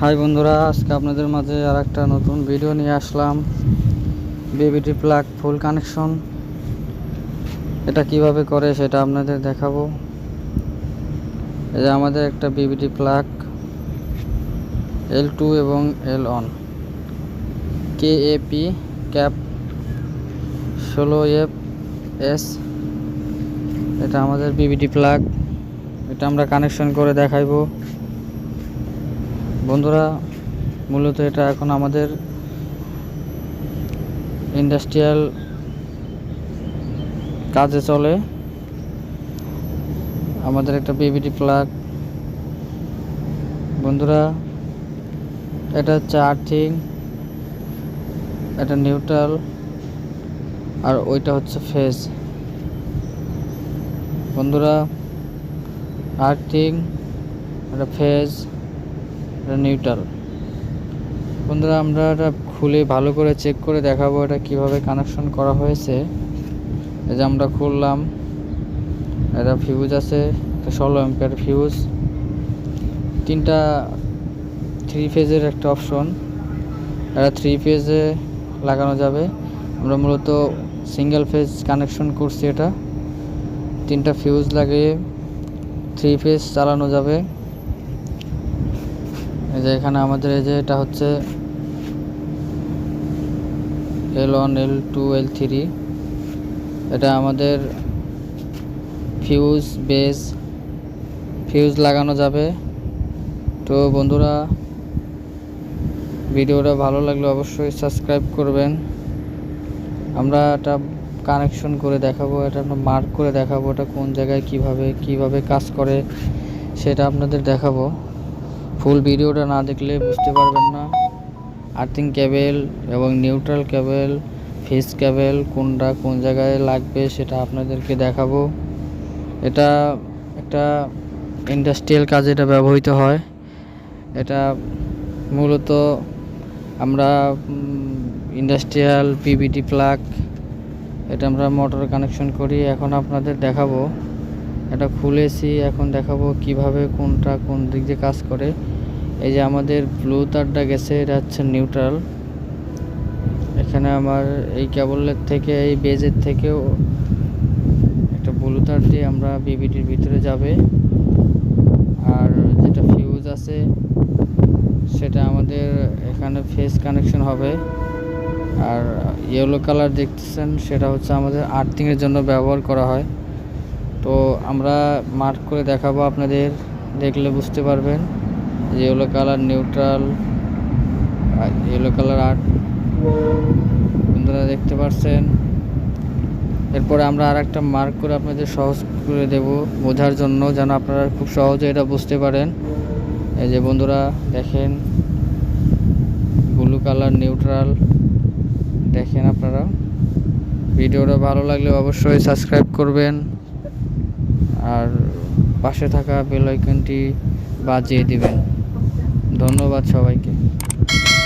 High বন্ধুরা, আজকে আপনাদের মাঝে আর একটা নতুন ভিডিও নিয়ে আসলাম। বিবিটি প্লাগ ফুল কানেকশন এটা কীভাবে করে সেটা আপনাদের দেখাবো। এই যে আমাদের একটা বিবিটি প্লাগ এল টু এবং L one K A P cap ষোলো এফ এস এটা আমাদের বিবিটি প্লাগ এটা আমরা কানেকশন করে দেখাইবো। বন্ধুরা, মূলত এটা এখন আমাদের ইন্ডাস্ট্রিয়াল কাজে চলে। আমাদের একটা বিবিটি প্লাগ বন্ধুরা, এটা হচ্ছে আর্থিং এটা নিউট্রাল আর ওইটা হচ্ছে ফেজ বন্ধুরা আর্থিং এটা ফেজ এটা নিউট্রাল বন্ধুরা, আমরা এটা খুলে ভালো করে চেক করে দেখাবো এটা কীভাবে কানেকশন করা হয়েছে। এই যে আমরা খুললাম, এটা ফিউজ আছে একটা ষোলো অ্যাম্পিয়ার ফিউজ তিনটা থ্রি ফেজের একটা অপশন এটা থ্রি ফেজে লাগানো যাবে। আমরা মূলত সিঙ্গেল ফেজ কানেকশন করছি এটা। তিনটা ফিউজ লাগিয়ে থ্রি ফেজ চালানো যাবে। এই যে এখানে আমাদের এই যে এটা হচ্ছে L one L two L three এটা আমাদের ফিউজ বেস ফিউজ লাগানো যাবে। তো বন্ধুরা, ভিডিওটা ভালো লাগলে অবশ্যই সাবস্ক্রাইব করবেন। আমরা এটা কানেকশন করে দেখাবো, এটা আমরা মার্ক করে দেখাবো, এটা কোন জায়গায় কীভাবে কীভাবে কাজ করে, সেটা আপনাদের দেখাবো। ফুল ভিডিওটা না দেখলে বুঝতে পারবেন না। আর্থিং কেবেল এবং নিউট্রাল কেবেল ফেস কেবেল কোনটা কোন জায়গায় লাগবে সেটা আপনাদেরকে দেখাবো। এটা একটা ইন্ডাস্ট্রিয়াল কাজে এটা ব্যবহৃত হয়। এটা মূলত আমরা ইন্ডাস্ট্রিয়াল পিবিটি প্লাগ এটা আমরা মোটর কানেকশন করি। এখন আপনাদের দেখাবো। এটা খুলেছি এখন দেখাবো কীভাবে কোনটা কোন দিক দিয়ে কাজ করে। এই যে আমাদের ব্লু তারটা গেছে, এটা হচ্ছে নিউট্রাল এখানে আমার এই কেবলের থেকে, এই বেজের থেকেও একটা ব্লু তার দিয়ে আমরা বিবিটির ভিতরে যাবে। আর যেটা ফিউজ আছে, সেটা আমাদের এখানে ফেস কানেকশন হবে। আর ইয়েলো কালার দেখতেছেন, সেটা হচ্ছে আমাদের আর্থিংয়ের জন্য ব্যবহার করা হয়। তো আমরা মার্ক করে দেখাবো আপনাদের, দেখলে বুঝতে পারবেন yellow colour neutral yellow colour earth বন্ধুরা দেখতে পাচ্ছেন এরপরে আমরা আর একটা মার্ক করে আপনাদের সহজ করে দেব বোঝার জন্য, যেন আপনারা খুব সহজে এটা বুঝতে পারেন। এই যে বন্ধুরা, দেখেন। ব্লু কালার নিউট্রাল দেখেন আপনারা। ভিডিওটা ভালো লাগলে অবশ্যই সাবস্ক্রাইব করবেন। আর পাশে থাকা বেল আইকনটি বাজিয়ে দিবেন। ধন্যবাদ সবাইকে।